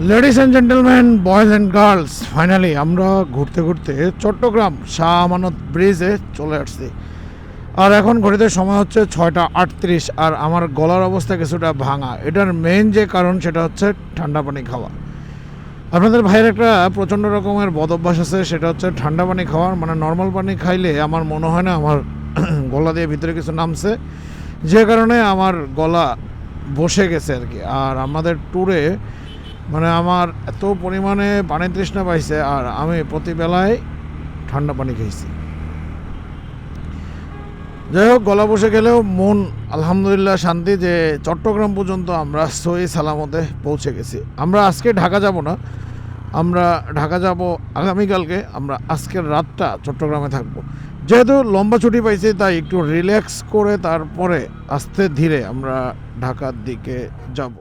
Ladies and gentleman boys and girls finally আমরা ঘুরতে ঘুরতে চট্টগ্রাম শাহ আমানত ব্রিজে চলে আসছি। আর এখন ঘড়িতে সময় হচ্ছে ছয়টা আটত্রিশ আর আমার গলার অবস্থা কিছুটা ভাঙা। এটার মেন যে কারণ সেটা হচ্ছে ঠান্ডা পানি খাওয়া। আপনাদের ভাইয়ের একটা প্রচণ্ড রকমের বদ অভ্যাস আছে, সেটা হচ্ছে ঠান্ডা পানি খাওয়ার। মানে নর্মাল পানি খাইলে আমার মনে হয় না আমার গলা দিয়ে ভিতরে কিছু নামছে। যে কারণে আমার গলা বসে গেছে আর কি। আর আমাদের ট্যুরে মানে আমার এত পরিমাণে পানি তৃষ্ণা পাইছে আর আমি প্রতিবেলায় ঠান্ডা পানি খেয়েছি যাই হোক, গলা বসে গেলেও মন আলহামদুলিল্লাহ শান্তি যে চট্টগ্রাম পর্যন্ত আমরা সই সালামতে পৌঁছে গেছি। আমরা আজকে ঢাকা যাব না। আমরা ঢাকা যাব আগামীকালকে। আমরা আজকের রাতটা চট্টগ্রামে থাকব। যেহেতু লম্বা ছুটি পাইছি, তাই একটু রিল্যাক্স করে তারপরে আস্তে ধীরে আমরা ঢাকার দিকে যাব।